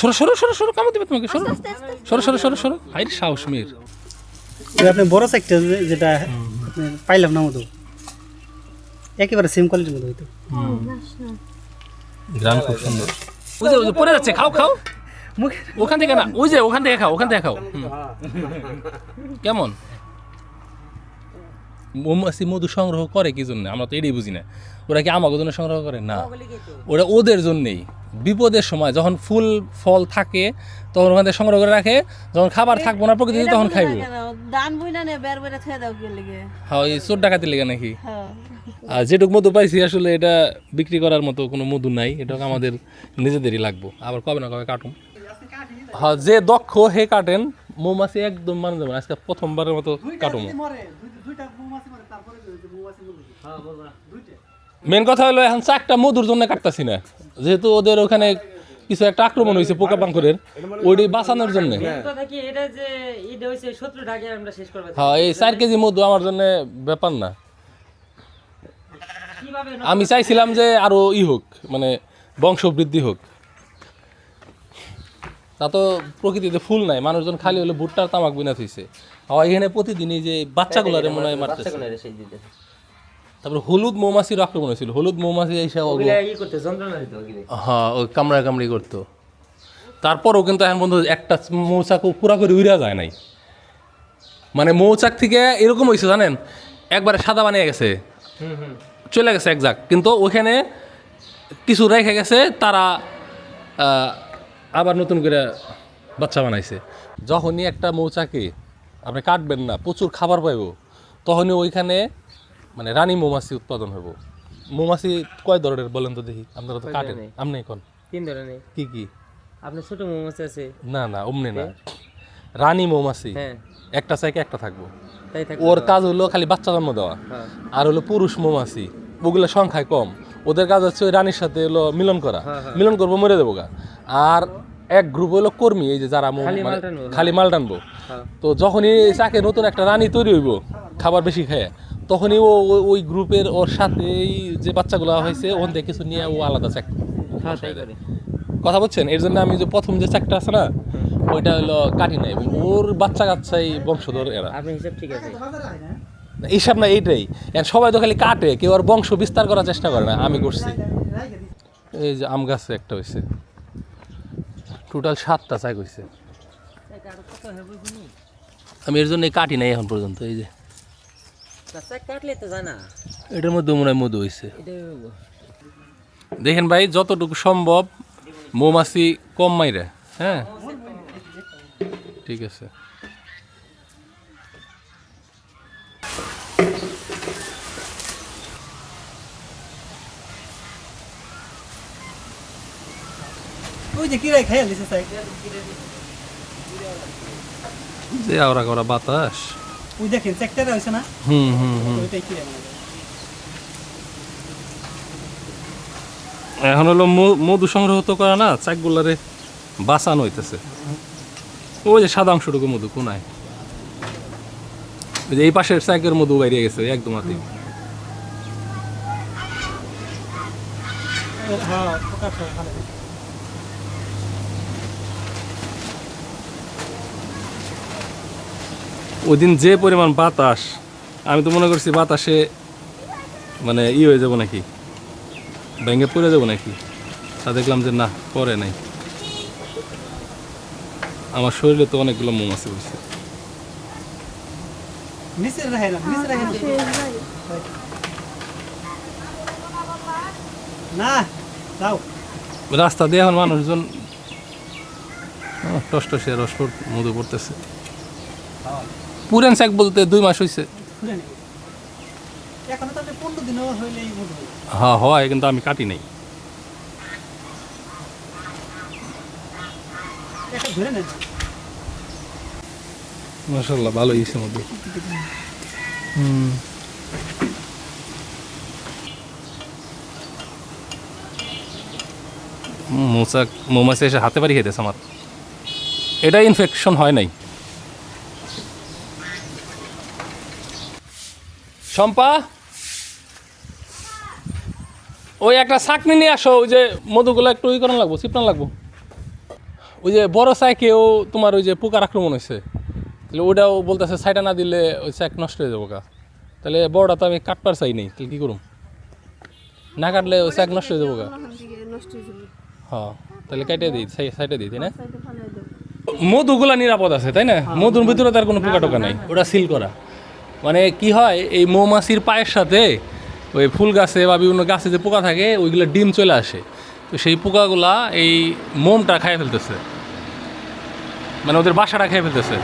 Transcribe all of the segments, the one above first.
সরো সরো সরো সরো কামড় দেবে তোমাকে সরো। সরো সরো সরো সরো। হাইরে সাহস মেয়ের। আপনি বড় সাইজটা যেটা পাইলাম না মধু। একেবারে সেম কোয়ালিটির মধ্যে হইতো। গ্রাম খুব সুন্দর। ওই যে ওই যে পড়ে যাচ্ছে খাও খাও। মুখে ওখান থেকে না ওই যে ওখান থেকে খাও ওখান থেকে খাও। কেমন? মৌমাছি মধু সংগ্রহ করে কি জন্য? আমরা তো এটাই বুঝি না। ওরা কি আমাকে জন্য সংগ্রহ করে? না। ওরা ওদের জন্যেই। বিপদের সময় যখন ফুল ফল থাকে তখন ওখান সংগ্রহ করে রাখে। যখন খাবার থাকব না প্রকৃতিতে তখন খাইবো। দান বই নে বের বের থয়ে দাও কে লিগে। হ্যাঁ ওই চোর ডাকাতি লেগে নাকি? হ্যাঁ। আর যেটুকু মধু পাইছি আসলে এটা বিক্রি করার মতো কোনো মধু নাই। এটা আমাদের নিজেদেরই লাগবো। আবার কবে না কবে কাটুন হ্যাঁ যে দক্ষ হে কাটেন মৌমাছি একদম মানে যাবে আজকে প্রথমবারের মতো কাটুম। মেন কথা হলো এখন চাকটা মধুর জন্য কাটতাছি না। যেহেতু ওদের ওখানে কিছু একটা আক্রমণ হয়েছে পোকা পাঙ্করের ওইটি বাঁচানোর জন্য। কথা কি এটা যে এটা হইছে শত্রুটাকে আমরা শেষ করব। হ্যাঁ এই চার কেজি মধু আমার জন্য ব্যাপার না। আমি চাইছিলাম যে আরও ই হোক মানে বংশ বৃদ্ধি হোক। তা তো প্রকৃতিতে ফুল নাই মানুষজন খালি হলে ভুট্টার তামাক বিনা থইছে। আর এখানে প্রতিদিনই যে বাচ্চাগুলারে মনে হয় মারতেছে। তারপরে হলুদ মৌমাছির আক্রমণ হয়েছিল হলুদ মৌমাছি এসে হ্যাঁ ওই কামড়া কামড়ি করতো। তারপরও কিন্তু এখন বন্ধু একটা মৌচাক পুরা করে উড়া যায় নাই। মানে মৌচাক থেকে এরকম হয়েছে জানেন? একবারে সাদা বানিয়ে গেছে। চলে গেছে একজাক কিন্তু ওখানে কিছু রেখে গেছে তারা আহ, আবার নতুন করে বাচ্চা বানাইছে। যখনই একটা মৌচাকে আপনি কাটবেন না প্রচুর খাবার পাইব তখনই ওইখানে মানে রানী মৌমাছি উৎপাদন হব মৌমাছি কয় ধরনের বলেন তো দেখি আপনারা তো কাটেন। আপনি কোন? তিন ধরনের। কি কি? আপনার ছোট মৌমাছি আছে? না না অমনি না। রানী মৌমাছি। হ্যাঁ। একটা চাইকে একটা থাকব। ওর কাজ হলো খালি বাচ্চা জন্ম দেওয়া। হ্যাঁ। আর হলো পুরুষ মৌমাছি। ওগুলো সংখ্যায় কম। ওদের কাজ হচ্ছে ওই রানীর সাথে হলো মিলন করা। হ্যাঁ, হ্যাঁ। মিলন করব মরে দেবো গা। আর এক গ্রুপ হলো কর্মী এই যে যারা খালি মানে মাল টানবো। হ্যাঁ। তো যখনই চাকে নতুন একটা রানী তৈরি হইব খাবার বেশি খায় তখনই ও ওই গ্রুপের ওর সাথে এই যে বাচ্চাগুলো হয়েছে ওখান থেকে কিছু নিয়ে ও আলাদা চাক কথা বলছেন? এর জন্য আমি যে প্রথম যে চাকটা আছে না ওইটা হলো কাটি নাই। এবং ওর বাচ্চা কাচ্চাই বংশধর এরা। হিসাব ঠিক আছে? এইসব না এইটাই। সবাই তো খালি কাটে কেউ আর বংশ বিস্তার করার চেষ্টা করে না আমি করছি। এই যে আম গাছে একটা হয়েছে টোটাল সাতটা চাক হয়েছে আমি এর জন্য কাটি নাই এখন পর্যন্ত এই যে। এটার মধ্যে মনে হয় মধু হয়েছে দেখেন ভাই যতটুকু সম্ভব মৌমাছি কম মাইরে হ্যাঁ? ঠিক আছে। ওই যে কিরাই খাইয়া যে আওরা করা বাতাস। ওই দেখেন হয়েছে না? হুম হুম হুম। ওইটাই কিরাই এখন হলো মধু- সংগ্রহ তো করা না চাকগুলারে বাঁচানো হইতেছে। ওই যে সাদা অংশটুকু মধু কোনায়? ওই যে এই পাশের চাকের মধু বাইরে গেছে একদম হাতে হ্যাঁ পোকা খাওয়া ভালো ওই দিন যে পরিমাণ বাতাস আমি তো মনে করছি বাতাসে মানে ই হয়ে যাব নাকি? ভেঙে পড়ে যাব নাকি? তা দেখলাম যে না পরে নাই। আমার শরীরে তো অনেকগুলো মৌমাছি নিচে রাখে না যাও। রাস্তা দিয়ে এখন মানুষজন টস টসে রস পড়- মধু পড়তেছে। পুরেন শাক বলতে দুই মাস হয়েছে হয়। হ্যাঁ কিন্তু আমি কাটি নাই। মাসাল্লাহ ভালো হয়েছে মধু। হুম। মৌচাক মৌমাছি এসে হাতে বাড়ি খেতেছে আমার। এটা ইনফেকশন হয় নাই। শম্পা ওই একটা চাকনি নিয়ে আসো, ওই যে মধুগুলো একটু ই করানো লাগবো চিপনা লাগবো। ওই যে বড় চাইকেও তোমার ওই যে পোকার আক্রমণ হয়েছে। তাহলে ওটাও বলতেছে সাইটা না দিলে ওই চাক নষ্ট হয়ে যাব গা। তাহলে বড়টা তো আমি কাটবার চাই নেই, তাহলে কী করুম? না কাটলে ওই চাক নষ্ট হয়ে যাব গা। হয়ে, তাহলে কেটে দিই সাইডে দিই, তাই না? মধুগুলা নিরাপদ আছে, তাই না? মধুর ভিতরে তার কোনো পোকা টোকা নাই। ওটা সিল করা। মানে কি হয় এই মৌমাছির পায়ের সাথে ওই ফুল গাছে বা বিভিন্ন গাছে যে পোকা থাকে ওইগুলো ডিম চলে আসে। তো সেই পোকাগুলা এই মোমটা খাইয়ে ফেলতেছে। মানে ওদের বাসাটা খেয়ে ফেলতেছে।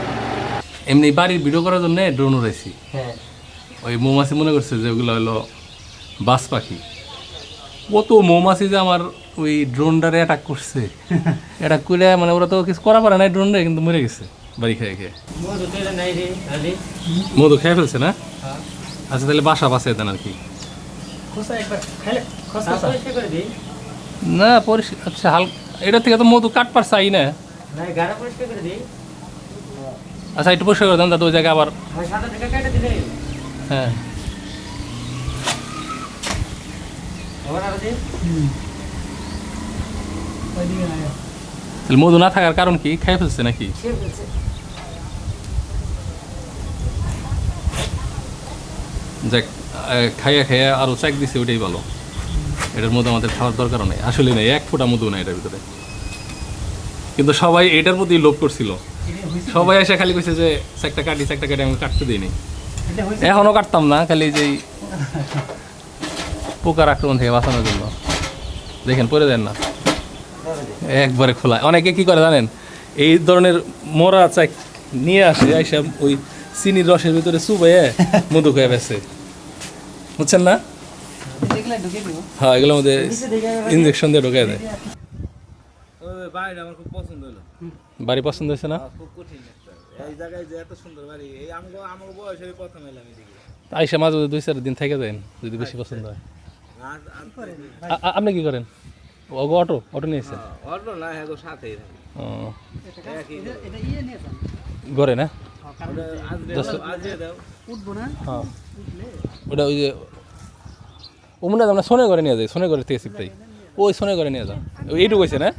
এমনি বাড়ির ভিডিও করার জন্য ড্রোন উড়াইছি। ওই মৌমাছি মনে করছে যে ওগুলো হলো বাস পাখি। কত মৌমাছি যে আমার ওই ড্রোনটারে অ্যাটাক করছে। অ্যাটাক করে মানে ওরা তো কিছু করা পারে না ড্রোনরে কিন্তু মরে গেছে। বাড়ি খেয়ে খেয়ে মধু খেয়ে ফেলছে না? আচ্ছা তাহলে বাসা বাসে দেন আর কি। খোসা একবার খাইলে খোসা সাফ পরিষ্কার করে দিই। না পরিষ্কার আচ্ছা হাল এটা থেকে তো মধু কাটপার চাই না। না গাড়া পরিষ্কার করে দিই। আচ্ছা একটু পরিষ্কার করে দেন তাতে ওই জায়গায় আবার কেটে হ্যাঁ। তাহলে মধু না থাকার কারণ কি? খেয়ে ফেলছে নাকি সে বলছে যাক খাইয়া খাইয়া আরও চেক দিছে, ওইটাই ভালো। এটার মধ্যে আমাদের খাওয়ার দরকারও নেই। আসলে নেই, এক ফোঁটা মধু নেই এটার ভিতরে। কিন্তু সবাই এটার প্রতি লোভ করছিল। সবাই এসে খালি কইছে যে, চেকটা কাটি চেকটা কাটি, আমি কাটতে দিইনি। এখনও কাটতাম না, খালি যেই পোকার আক্রমণ থেকে বাঁচানোর জন্য। দেখেন পরে দেন না। একবারে খোলা। অনেকে কি করে জানেন? এই ধরনের মরা চাক নিয়ে আসে, আইসা ওই চিনির রসের ভিতরে চুবাইয়ে মধু খেয়ে বেছে বুঝছেন না? এগুলা ঢুকে দিব। হ্যাঁ এগুলোর মধ্যে ইঞ্জেকশন দিয়ে ঢোকায় দেয়। ওই বাড়িটা আমার খুব পছন্দ হলো। বাড়ি পছন্দ হয়েছে না? খুব কঠিন একটা। এই জায়গায় এত সুন্দর বাড়ি এই আমাকে আমাকে বয়সের প্রথম এলাম এদিকে। আইসা মাঝে মাঝে দুই চার দিন থেকে দেন যদি বেশি পছন্দ হয়। আর আ- আ- আপনি কি করেন? ও অটো অটো নিয়েছেন না হ্যাঁ থাকে। ও। একই এটা ইয়ে ঘরে না? ওটা হ্যাঁ। ওই যে ও মনে আমরা সোনে করে নিয়ে যাই সোনে করে থেকে শিখতাই ওই সোনে করে নিয়ে যাও। এইটুকু হয়েছে না?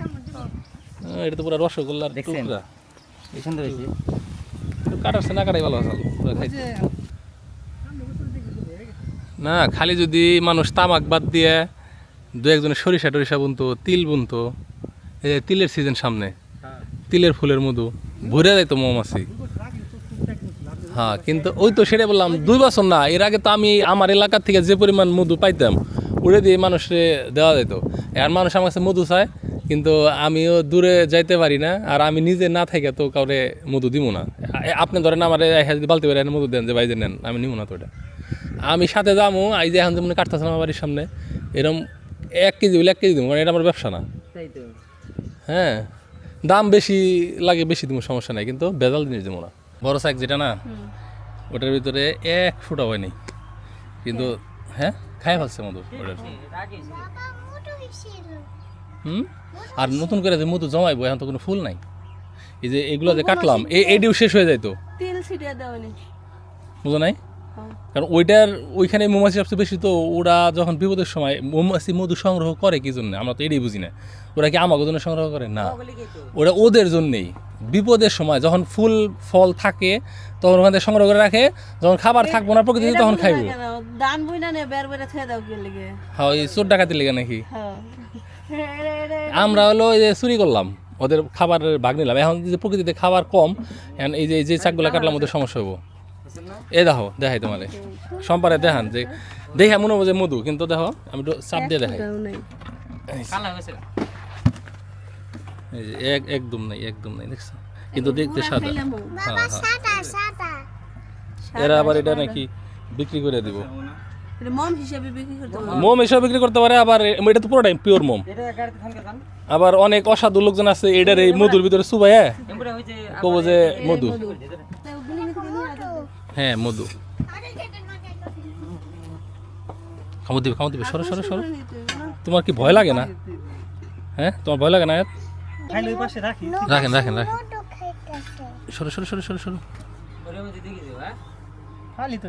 হ্যাঁ, এটা তো পুরো রসগোল্লার টুকরা। সুন্দর হয়েছে। একটু কাটাচ্ছে না কাটাই ভালো পুরো খাইতে। না খালি যদি মানুষ তামাক বাদ দিয়ে দু একজনে সরিষা টরিষা বুনতো তিল বুনতো এই যে তিলের সিজন সামনে তিলের ফুলের মধু ভরে যাইতো মৌমাছি। হ্যাঁ কিন্তু ওই তো সেটা বললাম দুই বছর না এর আগে তো আমি আমার এলাকার থেকে যে পরিমাণ মধু পাইতাম উড়ে দিয়ে মানুষে দেওয়া যেত। আর মানুষ আমার কাছে মধু চায় কিন্তু আমিও দূরে যাইতে পারি না আর আমি নিজে না থেকে তো কাউরে মধু দিব না। আপনি ধরেন আমার যদি বালতি করে মধু দেন যে ভাই নেন আমি নিব না তো এটা। আমি সাথে যাব এই যে এখন যেমন কাটতেছিলাম আমার বাড়ির সামনে এরকম এক কেজি বলে এক কেজি দেবো কারণ এটা আমার ব্যবসা না। হ্যাঁ দাম বেশি লাগে বেশি দিব সমস্যা নাই কিন্তু বেজাল জিনিস দেবো না। বড় শাক যেটা না ওটার ভিতরে এক ফুটা হয়নি কিন্তু হ্যাঁ। খাই ফেলছে মধু ওটার। হুম আর নতুন করে যে মধু জমাইবো এখন তো কোনো ফুল নাই। এই যে এগুলো যে কাটলাম এই এডিও শেষ হয়ে যাইতো। তেল ছিটিয়ে দেওয়ানি বুঝো নাই? কারণ ওইটার ওইখানে মৌমাছি সবচেয়ে বেশি তো ওরা যখন বিপদের সময় মৌমাছি মধু সংগ্রহ করে কি জন্য? আমরা তো এটাই বুঝি না। ওরা কি আমাকে জন্য সংগ্রহ করে? না। ওরা ওদের জন্যেই। বিপদের সময় যখন ফুল ফল থাকে তখন ওখান সংগ্রহ করে রাখে। যখন খাবার থাকব না প্রকৃতিতে তখন খাইবো। দান বই নে বের বেড়ে থেকে দাও কে লিগে। হ্যাঁ ওই চোর ডাকাতি লেগে নাকি? হ্যাঁ। আমরা হলো এই যে চুরি করলাম। ওদের খাবারের ভাগ নিলাম। এখন যে প্রকৃতিতে খাবার কম এই যে এই যে চাকগুলা কাটলাম ওদের সমস্যা হব এই দেখো দেখাই তোমারে সম্পারে দেখান যে দেখা মনে হব যে মধু কিন্তু দেখো আমি একটু চাপ দিয়ে দেখাই। এক- একদম নাই একদম নাই দেখছ? কিন্তু দেখতে সাদা। হ্যাঁ হ্যাঁ। সাদা সাদা। এরা আবার এটা নাকি বিক্রি করে দিব। মম হিসেবে বিক্রি করতে মোম এসব বিক্রি করতে পারে আবার এটা তো পুরোটাই পিওর মোম। আবার অনেক অসাধু লোকজন আছে এটার এই মধুর ভিতরে সুবাই এমপুরে হয়েছে কবো যে মধু তাই গুলি নিতে গেলে আগে হ্যাঁ মধু। খামো দিবে খামো দিবে। সরো সরো সরো। তোমার কি ভয় লাগে না? হ্যাঁ তোমার ভয় লাগে না রাখেন রাখেন রাখেন। সরো সরো সরো সরো সরো। খালি তো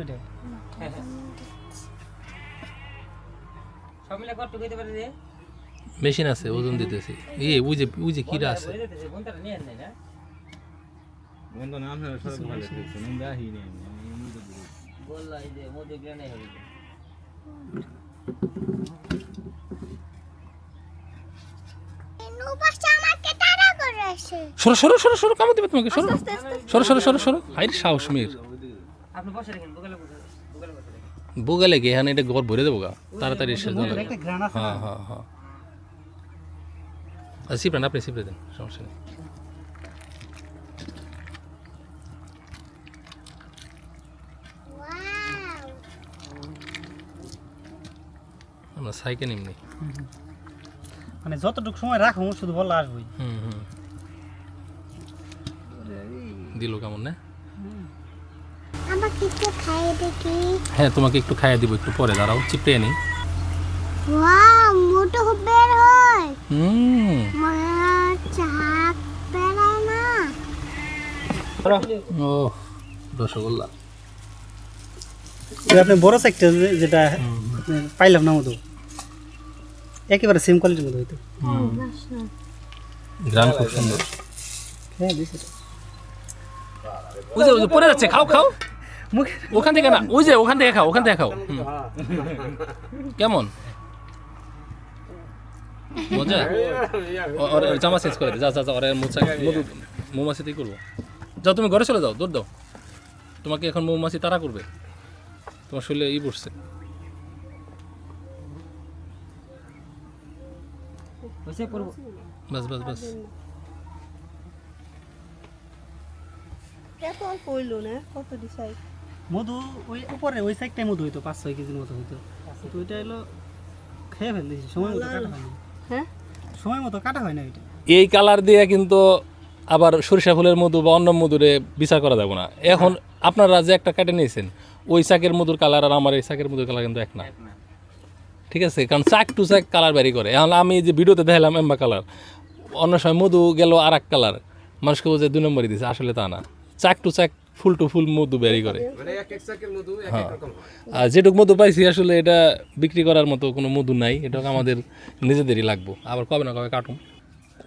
মেশিন আছে ওজন দিতেছি। এ ওই যে ওই যে কিরা আছে। বন্ধু নাম সরো সরো সরো সরো কামড় দেবে তোমাকে সরো। সরো সরো সরো সরো। হাই সাহস মির আপনি বসে রাখেন বগলে বসে বগলে বসে রাখেন বুগালে গিয়ে এখানে এটা ঘর ভরে দেবো গা। তাড়াতাড়ি এসে আছে হ্যাঁ হ্যাঁ হ্যাঁ। আচ্ছা আপনি সিপড়ে দেন সমস্যা নেই ওয়াও আমরা সাইকেল এমনি। মানে যতটুকু সময় রাখো শুধু বলা আসবোই। হুম হুম। দিল কেমন না? আমাকে একটু খাইয়ে দেখি হ্যাঁ তোমাকে একটু খাইয়ে দিব একটু পরে। দাঁড়াও চিপড়ে নি। ওয়াও মোটো বের হয়। হুম। চাক বেড়ায় না। ও রসগোল্লা। আপনি বড় সাইজটা যেটা পাইলাম না মতো একেবারে সেম কোয়ালিটির মতো হইতো। গ্রাম খুব সুন্দর। হ্যাঁ দিছে যে ওই পড়ে যাচ্ছে খাও খাও। মুখে ওখান থেকে না ওই যে ওখান থেকে খাও ওখান থেকে খাও। কেমন? মজা? ওর ওর জামা চেঞ্জ করে দে যা যা যা ওর মুছা মধু। মৌমাছিতেই করব। যাও তুমি ঘরে চলে যাও দৌড় দাও। তোমাকে এখন মৌমাছি তারা করবে। তোমার শরীরে ই পড়ছে বসে পড়ব। বাস বাস বাস। না কত মধু ওই উপরে ওই সাইডটাই মধু হইতো পাঁচ ছয় কেজির মতো হইতো। কিন্তু ওইটা হলো খেয়ে ফেলতেছি সময় মতো কাটা হয়নি। হ্যাঁ? সময় মতো কাটা হয় না ওইটা। এই কালার দিয়ে কিন্তু আবার সরিষা ফুলের মধু বা অন্য মধুরে বিচার করা যাবে না। এখন আপনারা যে একটা কেটে নিয়েছেন ওই চাকের মধুর কালার আর আমার এই চাকের মধুর কালার কিন্তু এক না। ঠিক আছে? কারণ চাক টু চাক কালার ব্যারি করে। এখন আমি যে ভিডিওতে দেখালাম এম্বা কালার অন্য সময় মধু গেল আর এক কালার মানুষকে বোঝে দুই নম্বরই দিছে আসলে তা না। চাক টু চাক ফুল টু ফুল মধু ব্যারি করে। হ্যাঁ। আর যেটুকু মধু পাইছি আসলে এটা বিক্রি করার মতো কোনো মধু নাই। এটা আমাদের নিজেদেরই লাগবো। আবার কবে না কবে কাটুন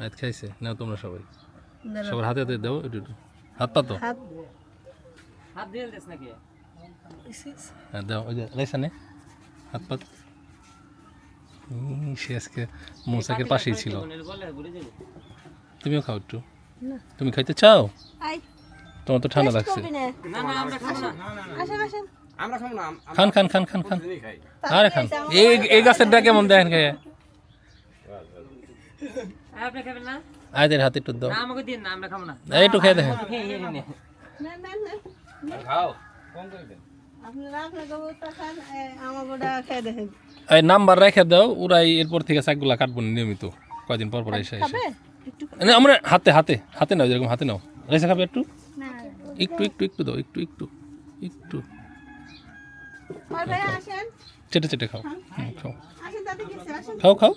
রাত খাইছে না তোমরা সবাই। সবার হাতে হাতে দাও একটু একটু। হাত পাতো হাত হাত দিয়ে দেস নাকি? হ্যাঁ দাও ওই যে রাইসা নে হাত পাত সে আজকে মৌসাকের পাশেই ছিল। তুমিও খাও একটু। তুমি খাইতে চাও? তোমার তো ঠান্ডা লাগছে। করবি না? না না আমরা খাব না। আসেন আসেন। খান খান খান খান খান। আরে খান। এই এই গাছের ডা কেমন দেখেন খায় আপনি খাবেন না? আয়দের হাতে একটু দাও। না আমাকে দিন না আমরা খাব না। এই একটু খেয়ে দেখেন। খেয়ে খেয়ে নে। না না না। খাও। এই নাম্বার রেখে দাও ওরাই এরপর থেকে শাকগুলা কাটবো না নিয়মিত। কয়দিন পর পর এসে এসে। একটু না, আমরা হাতে হাতে হাতে নাও যেরকম হাতে নাও। রেসে খাবে একটু? একটু একটু একটু দাও একটু একটু একটু। আর ভাই আসেন। চেটে চেটে খাও। হুম, খাও। খাও খাও।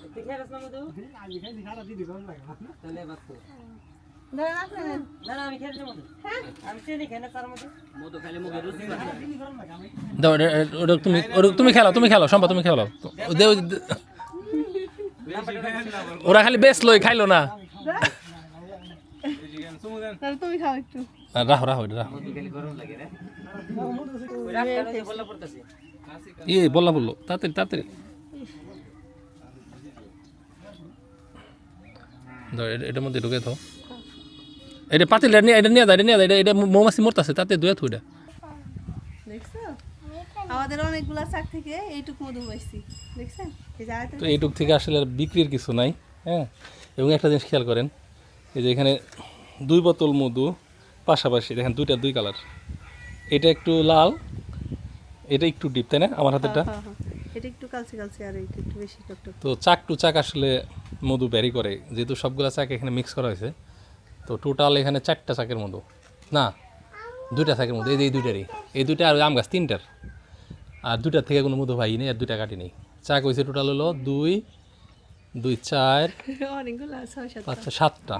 তুমি ওটা তুমি খেলাও তুমি খেলাও সম্পা তুমি দে- ওরা খালি বেশ লই খাইলো না। তাহলে তুমি খাও একটু। রাহো রাহো রাহো। ইয়ে বললা বলল তাড়াতাড়ি তাড়াতাড়ি। দাও এটা- এটার মধ্যে ঢুকে থাও এটা পাতিল নিয়ে এটা নিয়ে এটা নিয়ে দাও এটা মৌমাছি মরতাছে তাতে দুয়ে থুইটা দেখছ আমাদের অনেকগুলা শাক থেকে এইটুক মধু পাইছি দেখছেন এই যে আরেকটা তো এইটুক থেকে আসলে আর বিক্রির কিছু নাই হ্যাঁ এবং একটা জিনিস খেয়াল করেন এই যে এখানে দুই বোতল মধু পাশাপাশি দেখেন দুইটা দুই কালার এটা একটু লাল এটা একটু ডিপ তাই না আমার হাতেরটা। এটা একটু কালচে কালচে আর এইটা একটু বেশি তো চাক টু চাক আসলে মধু ব্যারি করে। যেহেতু সবগুলা চাক এখানে মিক্স করা হয়েছে। তো টোটাল এখানে চারটা চাকের মধু। না দুইটা চাকের মধু এই যে এই দুইটারই। এই দুইটা আর আম গাছ তিনটার। আর দুইটার থেকে কোনো মধু ভাই নেই আর দুইটা কাটি নেই। চাক হয়েছে টোটাল হলো দুই দুই চার আচ্ছা সাতটা।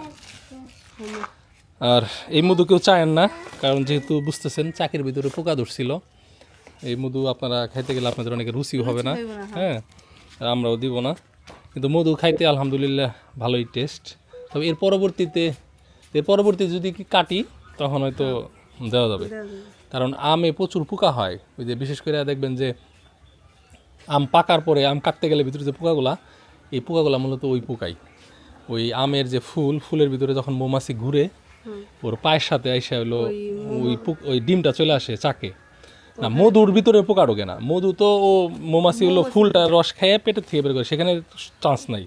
আর এই মধু কেউ চায়েন না কারণ যেহেতু বুঝতেছেন চাকের ভিতরে পোকা ধরছিল এই মধু আপনারা খাইতে গেলে আপনাদের অনেক রুচিও হবে না। না, হ্যাঁ। আর আমরাও দিব না। কিন্তু মধু খাইতে আলহামদুলিল্লাহ ভালোই টেস্ট তবে এর পরবর্তীতে এর পরবর্তী যদি কি কাটি তখন হয়তো দেওয়া যাবে। কারণ আমে প্রচুর পোকা হয়। ওই যে বিশেষ করে দেখবেন যে আম পাকার পরে আম কাটতে গেলে ভিতরে যে পোকাগুলা এই পোকাগুলা মূলত ওই পোকাই। ওই আমের যে ফুল ফুলের ভিতরে যখন মৌমাছি ঘুরে ওর পায়ের সাথে আইসা হলো ওই পোক- ওই ডিমটা চলে আসে চাকে। না মধুর ভিতরে পোকা ঢোকে না। মধু তো ও মৌমাছি হলো ফুলটা রস খেয়ে পেটের থেকে বের করে সেখানে চান্স নাই।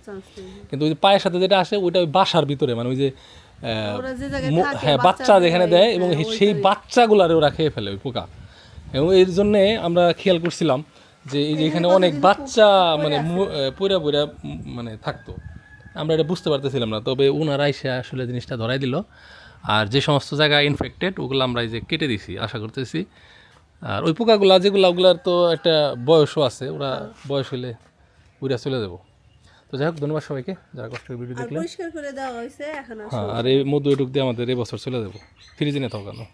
কিন্তু ওই যে পায়ের সাথে যেটা আসে ওইটা ওই বাসার ভিতরে মানে ওই যে আহ, ওরা যে জায়গায় মো- থাকে, হ্যাঁ বাচ্চা যেখানে দেয় এবং হ্যাঁ, সেই ওইটাই। বাচ্চাগুলারে ওরা খেয়ে ফেলে ওই পোকা। এবং এর জন্যে আমরা খেয়াল করছিলাম যে এই যে এখানে অনেক বাচ্চা মানে পুরা পুরা মানে থাকতো। আমরা এটা বুঝতে পারতেছিলাম না তবে ওনারা এসে আসলে জিনিসটা ধরাই দিল। আর যে সমস্ত জায়গা ইনফেক্টেড ওগুলো আমরা এই যে কেটে দিছি আশা করতেছি। আর ওই পোকাগুলা যেগুলো ওগুলার তো একটা বয়সও আছে ওরা বয়স হলে উড়া চলে যাব। তো যাই হোক ধন্যবাদ সবাইকে যারা কষ্ট করে ভিডিও দেখলেন। পরিষ্কার করে দেওয়া হয়েছে এখন আর হ্যাঁ আর এই মধু এটুক দিয়ে আমাদের এবছর চলে যাব। ফ্রিজে নিয়ে থাকানো